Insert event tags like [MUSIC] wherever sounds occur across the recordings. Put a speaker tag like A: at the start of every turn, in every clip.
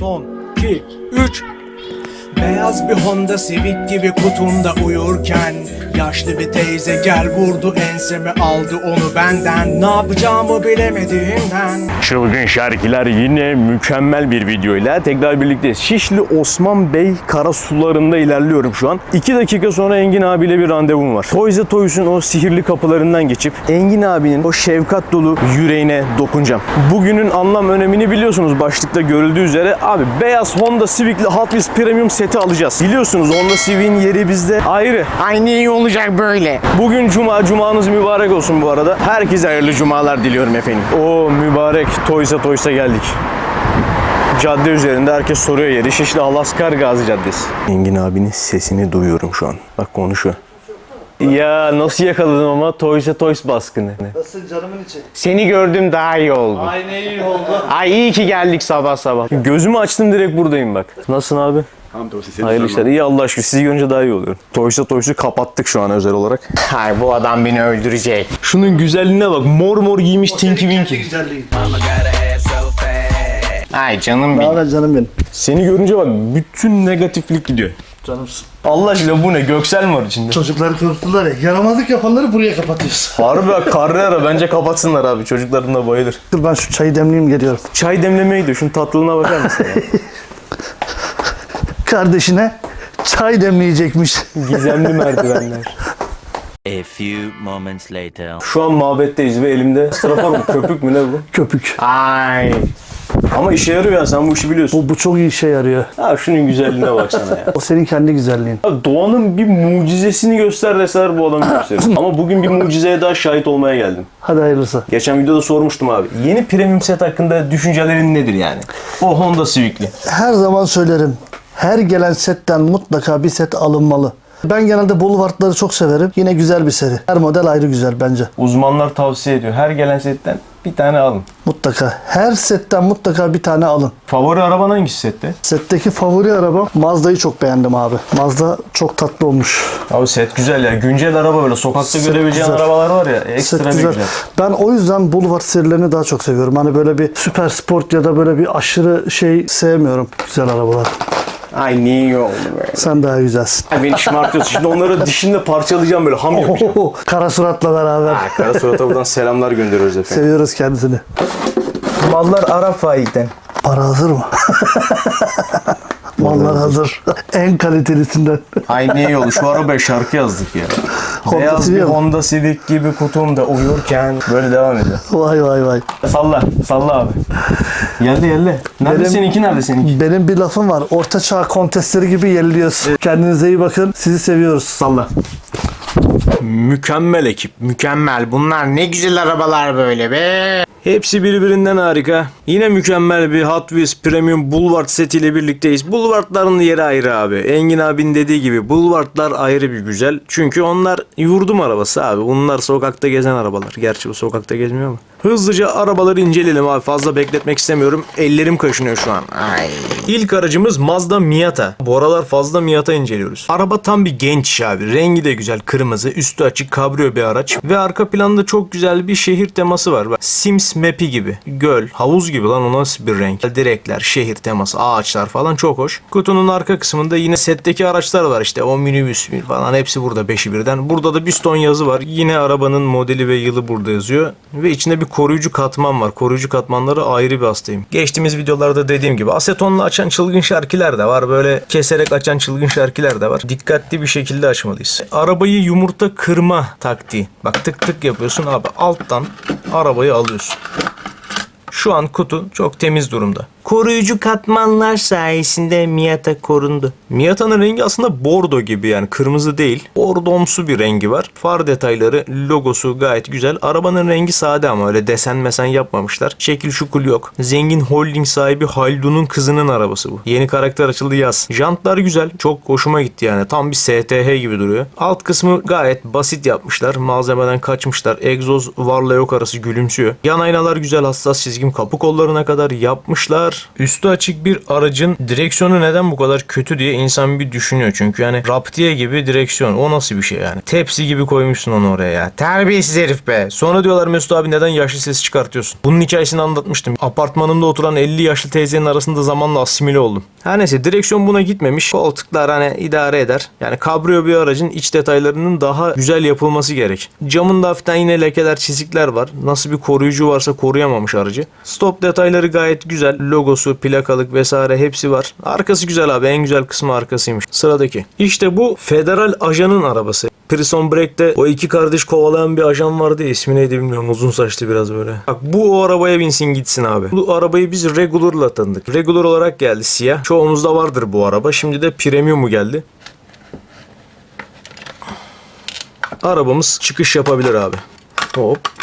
A: Son 2 3 Beyaz bir Honda Civic gibi kutumda uyurken Yaşlı bir teyze gel vurdu enseme aldı onu benden Ne yapacağımı bilemediğimden
B: Çılgın şarkılar yine mükemmel bir videoyla tekrar birlikteyiz. Şişli Osman Bey karasularında ilerliyorum şu an. 2 dakika sonra Engin abiyle bir randevum var. Toys R Toys'un o sihirli kapılarından geçip Engin abinin o şefkat dolu yüreğine dokunacağım. Bugünün anlam önemini biliyorsunuz başlıkta görüldüğü üzere. Abi beyaz Honda Civic'li Hot Wheels Premium seti alacağız. Biliyorsunuz Honda Civic'in yeri bizde ayrı.
C: Ay niye olacak böyle?
B: Bugün cuma, cumanız mübarek olsun bu arada. Herkese hayırlı cumalar diliyorum efendim. O mübarek Toys'a Toys'a geldik. Cadde üzerinde herkes soruyor yeri. Şişli Alaskar Gazi Caddesi. Engin abinin sesini duyuyorum şu an. Bak konuşuyor. Ya nasıl yakaladım ama Toys'a Toys baskını.
D: Nasıl canımın içi?
C: Seni gördüm daha iyi oldu.
D: Ay ne iyi oldu.
C: Ay iyi ki geldik sabah sabah.
B: Gözümü açtım direkt buradayım bak. Nasılsın abi? Hayırlı işler. İyi Allah aşkına. Sizi görünce daha iyi oluyor. Toys'a Toys'u kapattık şu an özel olarak.
C: Ay bu adam beni öldürecek.
B: Şunun güzelliğine bak. Mor mor giymiş Tinky Winky.
C: Ay canım
D: Ne
C: benim.
D: haber canım benim?
B: Seni görünce bak bütün negatiflik gidiyor.
D: Canımsın.
B: Allah aşkına bu ne? Göksel mi var içinde?
D: Çocukları korktular ya. Yaramazlık yapanları buraya kapatıyorsun. [LAUGHS]
B: Harbi bak Carrera bence kapatsınlar abi. Çocukların da bayılır.
D: Dur ben şu çayı demleyeyim geliyorum.
B: Çay demlemeye gidiyor. Şunun tatlılığına bakar mısın ya? [LAUGHS]
D: Kardeşine çay demleyecekmiş.
B: Gizemli merdivenler.
E: A few moments later.
B: Şu an mabetteyiz ve elimde strafor mu? Köpük mü ne bu?
D: Köpük.
C: Ay.
B: Ama işe yarıyor ya sen bu işi biliyorsun.
D: Bu, bu çok iyi işe yarıyor.
B: Ha şunun güzelliğine baksana ya.
D: O senin kendi güzelliğin.
B: Ya Doğanın bir mucizesini göster deseler bu adamı gösterir. Ama bugün bir mucizeye daha şahit olmaya geldim.
D: Hadi hayırlısı.
B: Geçen videoda sormuştum abi. Yeni premium set hakkında düşüncelerin nedir yani? O Honda Civic'li.
D: Her zaman söylerim. Her gelen setten mutlaka bir set alınmalı. Ben genelde bulvartları çok severim. Yine güzel bir seri. Her model ayrı güzel bence.
B: Uzmanlar tavsiye ediyor. Her gelen setten bir tane alın.
D: Mutlaka. Her setten mutlaka bir tane alın.
B: Favori araban hangisi sette?
D: Setteki favori arabam Mazda'yı çok beğendim abi. Mazda çok tatlı olmuş.
B: Abi set güzel ya. Güncel araba böyle sokakta
D: Set
B: görebileceğin
D: güzel.
B: arabalar var ya. Ekstra
D: Set
B: bir
D: güzel.
B: güzel.
D: Ben o yüzden Boulevard serilerini daha çok seviyorum. Hani böyle bir süper sport ya da böyle bir aşırı şey sevmiyorum. Güzel arabalar.
C: Ay niye iyi oldu böyle.
D: Sen daha güzelsin.
B: Ay beni şımartıyorsun. Şimdi onları [LAUGHS] dişinle parçalayacağım böyle ham yapacağım.
D: Oho, kara suratla beraber.
B: Kara surata buradan selamlar gönderiyoruz efendim.
D: Seviyoruz kendisini.
B: Mallar Arap faikten.
D: Para hazır mı? [LAUGHS] Mallar hazır. [LAUGHS] en kalitelisinden.
B: Ay ne [LAUGHS] iyi oldu. Şu arabaya şarkı yazdık ya.
D: Honda
B: Beyaz bir
D: mi?
B: Honda Civic gibi kutumda uyurken böyle devam ediyor.
D: Vay vay vay.
B: Salla, salla abi. Geldi geldi. Nerede
D: Benim-
B: seninki nerede seninki?
D: Benim bir lafım var. Orta çağ kontestleri gibi yerliyoruz. Kendinize iyi bakın. Sizi seviyoruz.
B: Salla. Mükemmel ekip.
C: Mükemmel. Bunlar ne güzel arabalar böyle be.
B: Hepsi birbirinden harika. Yine mükemmel bir Hot Wheels Premium Boulevard setiyle birlikteyiz. Boulevardların yeri ayrı abi. Engin abinin dediği gibi Boulevardlar ayrı bir güzel. Çünkü onlar yurdum arabası abi. Bunlar sokakta gezen arabalar. Gerçi bu sokakta gezmiyor mu? Hızlıca arabaları inceleyelim abi. Fazla bekletmek istemiyorum. Ellerim kaşınıyor şu an.
C: Ay.
B: İlk aracımız Mazda Miata. Bu aralar fazla Miata inceliyoruz. Araba tam bir genç abi. Rengi de güzel kırmızı. Üstü açık kabrio bir araç. Ve arka planda çok güzel bir şehir teması var. Bak, Sims map'i gibi. Göl, havuz gibi lan o nasıl bir renk. Direkler, şehir teması, ağaçlar falan çok hoş. Kutunun arka kısmında yine setteki araçlar var işte. O minibüs falan hepsi burada beşi birden. Burada da bir ton yazı var. Yine arabanın modeli ve yılı burada yazıyor. Ve içinde bir koruyucu katman var. Koruyucu katmanları ayrı bir hastayım. Geçtiğimiz videolarda dediğim gibi asetonla açan çılgın şarkılar da var. Böyle keserek açan çılgın şarkılar da var. Dikkatli bir şekilde açmalıyız. Arabayı yumurta kırma taktiği. Bak tık tık yapıyorsun abi. Alttan arabayı alıyorsun. Şu an kutu çok temiz durumda. Koruyucu katmanlar sayesinde Miata korundu. Miata'nın rengi aslında bordo gibi yani kırmızı değil. Bordomsu bir rengi var. Far detayları, logosu gayet güzel. Arabanın rengi sade ama öyle desen mesen yapmamışlar. Şekil şukul yok. Zengin holding sahibi Haldun'un kızının arabası bu. Yeni karakter açıldı yaz. Jantlar güzel. Çok hoşuma gitti yani. Tam bir STH gibi duruyor. Alt kısmı gayet basit yapmışlar. Malzemeden kaçmışlar. Egzoz varla yok arası gülümsüyor. Yan aynalar güzel hassas çizgi dizgin kapı kollarına kadar yapmışlar. Üstü açık bir aracın direksiyonu neden bu kadar kötü diye insan bir düşünüyor. Çünkü yani raptiye gibi direksiyon o nasıl bir şey yani. Tepsi gibi koymuşsun onu oraya ya. Terbiyesiz herif be. Sonra diyorlar Mesut abi neden yaşlı sesi çıkartıyorsun? Bunun hikayesini anlatmıştım. Apartmanımda oturan 50 yaşlı teyzenin arasında zamanla asimile oldum. Her neyse direksiyon buna gitmemiş. Koltuklar hani idare eder. Yani kabrio bir aracın iç detaylarının daha güzel yapılması gerek. Camında hafiften yine lekeler çizikler var. Nasıl bir koruyucu varsa koruyamamış aracı. Stop detayları gayet güzel. Logosu, plakalık vesaire hepsi var. Arkası güzel abi. En güzel kısmı arkasıymış. Sıradaki. İşte bu federal ajanın arabası. Prison Break'te o iki kardeş kovalayan bir ajan vardı ya ismi neydi bilmiyorum uzun saçlı biraz böyle. Bak bu o arabaya binsin gitsin abi. Bu arabayı biz Regular'la tanıdık. Regular olarak geldi siyah. Çoğumuzda vardır bu araba. Şimdi de Premium'u geldi. Arabamız çıkış yapabilir abi. Hop.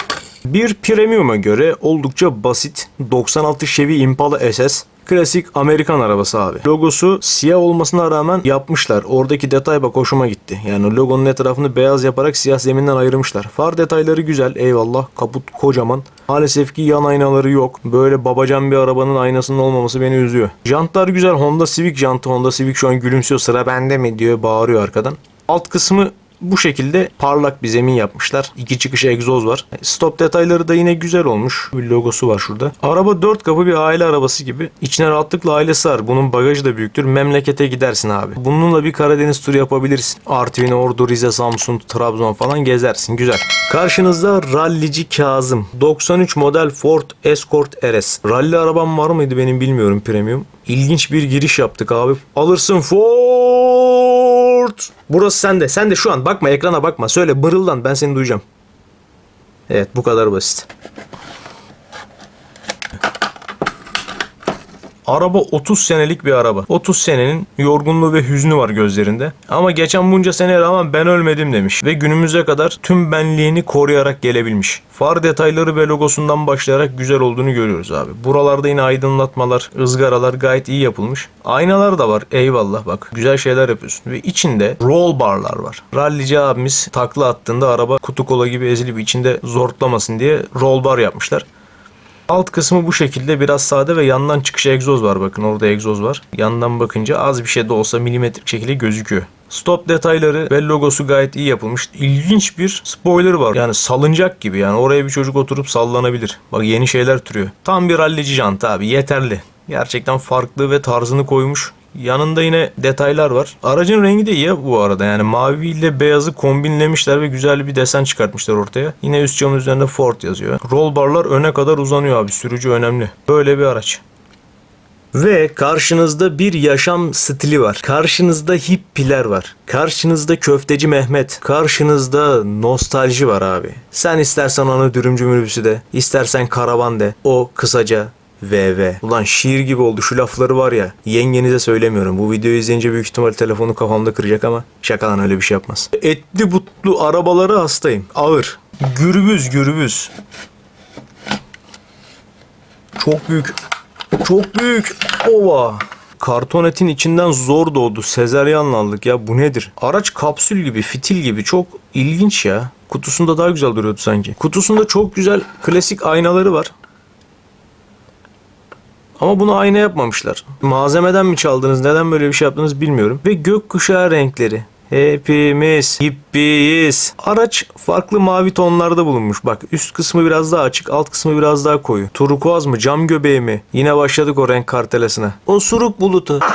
B: Bir Premium'a göre oldukça basit 96 Chevy Impala SS Klasik Amerikan arabası abi. Logosu siyah olmasına rağmen yapmışlar. Oradaki detay bak hoşuma gitti. Yani logonun etrafını beyaz yaparak siyah zeminden ayırmışlar. Far detayları güzel eyvallah. Kaput kocaman. Maalesef ki yan aynaları yok. Böyle babacan bir arabanın aynasının olmaması beni üzüyor. Jantlar güzel. Honda Civic jantı. Honda Civic şu an gülümsüyor. Sıra bende mi diyor bağırıyor arkadan. Alt kısmı bu şekilde parlak bir zemin yapmışlar. İki çıkış egzoz var. Stop detayları da yine güzel olmuş. Bir logosu var şurada. Araba dört kapı bir aile arabası gibi. İçine rahatlıkla aile sığar. Bunun bagajı da büyüktür. Memlekete gidersin abi. Bununla bir Karadeniz turu yapabilirsin. Artvin, Ordu, Rize, Samsun, Trabzon falan gezersin. Güzel. Karşınızda rallici Kazım. 93 model Ford Escort RS. Ralli arabam var mıydı benim bilmiyorum premium. İlginç bir giriş yaptık abi. Alırsın Ford. Burası sende. Sen de şu an bakma ekrana bakma. Söyle bırıldan ben seni duyacağım. Evet bu kadar basit. Araba 30 senelik bir araba. 30 senenin yorgunluğu ve hüznü var gözlerinde. Ama geçen bunca sene rağmen ben ölmedim demiş. Ve günümüze kadar tüm benliğini koruyarak gelebilmiş. Far detayları ve logosundan başlayarak güzel olduğunu görüyoruz abi. Buralarda yine aydınlatmalar, ızgaralar gayet iyi yapılmış. Aynalar da var eyvallah bak. Güzel şeyler yapıyorsun. Ve içinde roll barlar var. Rallici abimiz takla attığında araba kutu kola gibi ezilip içinde zortlamasın diye roll bar yapmışlar. Alt kısmı bu şekilde biraz sade ve yandan çıkış egzoz var bakın orada egzoz var. Yandan bakınca az bir şey de olsa milimetrik şekilde gözüküyor. Stop detayları ve logosu gayet iyi yapılmış. İlginç bir spoiler var. Yani salıncak gibi yani oraya bir çocuk oturup sallanabilir. Bak yeni şeyler türüyor. Tam bir rallici jantı abi yeterli. Gerçekten farklı ve tarzını koymuş. Yanında yine detaylar var. Aracın rengi de iyi bu arada. Yani mavi ile beyazı kombinlemişler ve güzel bir desen çıkartmışlar ortaya. Yine üst camın üzerinde Ford yazıyor. Roll barlar öne kadar uzanıyor abi. Sürücü önemli. Böyle bir araç. Ve karşınızda bir yaşam stili var. Karşınızda hippiler var. Karşınızda köfteci Mehmet. Karşınızda nostalji var abi. Sen istersen ona dürümcü minibüsü de, istersen karavan de. O kısaca VV. Ulan şiir gibi oldu şu lafları var ya. Yengenize söylemiyorum. Bu videoyu izleyince büyük ihtimal telefonu kafamda kıracak ama şaka lan öyle bir şey yapmaz. Etli butlu arabaları hastayım. Ağır. Gürbüz gürbüz. Çok büyük. Çok büyük. Ova. Kartonetin içinden zor doğdu. Sezeryanla aldık ya. Bu nedir? Araç kapsül gibi, fitil gibi. Çok ilginç ya. Kutusunda daha güzel duruyordu sanki. Kutusunda çok güzel klasik aynaları var. Ama bunu ayna yapmamışlar. Malzemeden mi çaldınız, neden böyle bir şey yaptınız bilmiyorum. Ve gökkuşağı renkleri. Hepimiz hippiyiz. Araç farklı mavi tonlarda bulunmuş. Bak üst kısmı biraz daha açık, alt kısmı biraz daha koyu. Turkuaz mı, cam göbeği mi? Yine başladık o renk kartelesine. O suruk bulutu. [LAUGHS]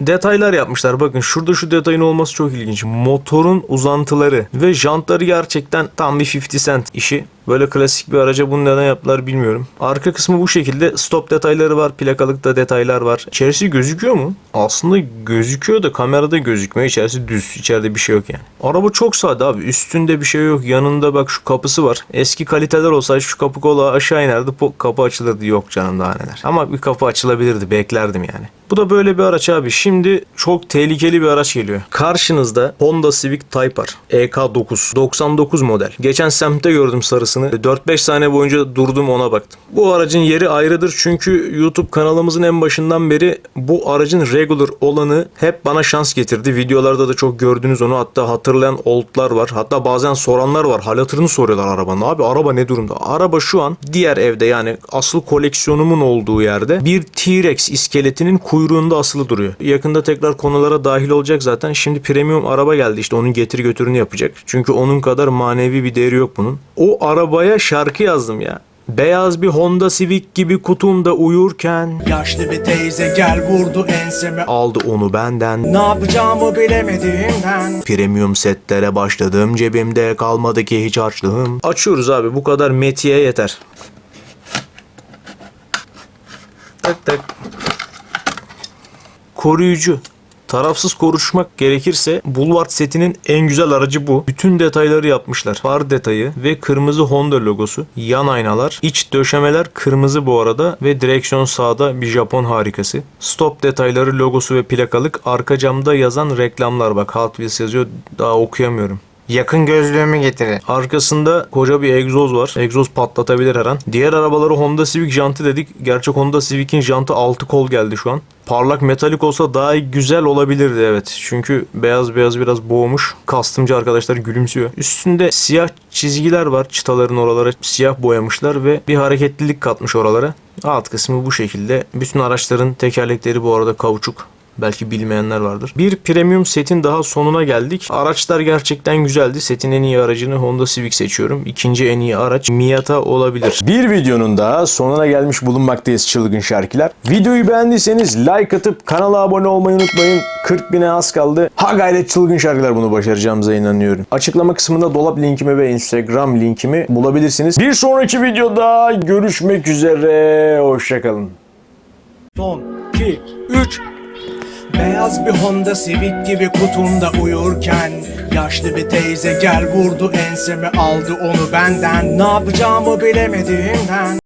B: Detaylar yapmışlar. Bakın şurada şu detayın olması çok ilginç. Motorun uzantıları ve jantları gerçekten tam bir 50 cent işi. Böyle klasik bir araca bunu neden yaptılar bilmiyorum. Arka kısmı bu şekilde. Stop detayları var. Plakalıkta detaylar var. İçerisi gözüküyor mu? Aslında gözüküyor da kamerada gözükmüyor. İçerisi düz. İçeride bir şey yok yani. Araba çok sade abi. Üstünde bir şey yok. Yanında bak şu kapısı var. Eski kaliteler olsaydı şu kapı kola aşağı inerdi. Kapı açılırdı. Yok canım daha neler. Ama bir kapı açılabilirdi. Beklerdim yani. Bu da böyle bir araç abi. Şimdi çok tehlikeli bir araç geliyor. Karşınızda Honda Civic Type R. EK9. 99 model. Geçen semtte gördüm sarısını. Arabasını 4-5 saniye boyunca durdum ona baktım. Bu aracın yeri ayrıdır çünkü YouTube kanalımızın en başından beri bu aracın regular olanı hep bana şans getirdi. Videolarda da çok gördünüz onu hatta hatırlayan oldlar var. Hatta bazen soranlar var. Hal hatırını soruyorlar arabanın. Abi araba ne durumda? Araba şu an diğer evde yani asıl koleksiyonumun olduğu yerde bir T-Rex iskeletinin kuyruğunda asılı duruyor. Yakında tekrar konulara dahil olacak zaten. Şimdi premium araba geldi işte onun getir götürünü yapacak. Çünkü onun kadar manevi bir değeri yok bunun. O arabaya şarkı yazdım ya. Beyaz bir Honda Civic gibi kutumda uyurken
A: Yaşlı bir teyze gel vurdu enseme
B: aldı onu benden.
A: Ne yapacağımı bilemediğimden
B: Premium setlere başladım cebimde kalmadı ki hiç harçlığım. Açıyoruz abi bu kadar metiye yeter. Tak tak. Koruyucu. Tarafsız konuşmak gerekirse Boulevard setinin en güzel aracı bu. Bütün detayları yapmışlar. Far detayı ve kırmızı Honda logosu. Yan aynalar. iç döşemeler kırmızı bu arada ve direksiyon sağda bir Japon harikası. Stop detayları logosu ve plakalık. Arka camda yazan reklamlar bak Hot Wheels yazıyor daha okuyamıyorum.
C: Yakın gözlüğümü getirin.
B: Arkasında koca bir egzoz var. Egzoz patlatabilir her an. Diğer arabaları Honda Civic jantı dedik. Gerçek Honda Civic'in jantı 6 kol geldi şu an. Parlak metalik olsa daha güzel olabilirdi evet. Çünkü beyaz beyaz biraz boğmuş. Kastımcı arkadaşlar gülümsüyor. Üstünde siyah çizgiler var. Çıtaların oralara siyah boyamışlar ve bir hareketlilik katmış oralara. Alt kısmı bu şekilde. Bütün araçların tekerlekleri bu arada kauçuk. Belki bilmeyenler vardır. Bir premium setin daha sonuna geldik. Araçlar gerçekten güzeldi. Setin en iyi aracını Honda Civic seçiyorum. İkinci en iyi araç Miata olabilir. Bir videonun daha sonuna gelmiş bulunmaktayız çılgın şarkılar. Videoyu beğendiyseniz like atıp kanala abone olmayı unutmayın. 40 bine az kaldı. Ha gayret çılgın şarkılar bunu başaracağımıza inanıyorum. Açıklama kısmında dolap linkimi ve Instagram linkimi bulabilirsiniz. Bir sonraki videoda görüşmek üzere. Hoşçakalın.
A: Son 2 3 Beyaz bir Honda Civic gibi kutumda uyurken Yaşlı bir teyze gel vurdu enseme aldı onu benden. Ne yapacağımı bilemediğimden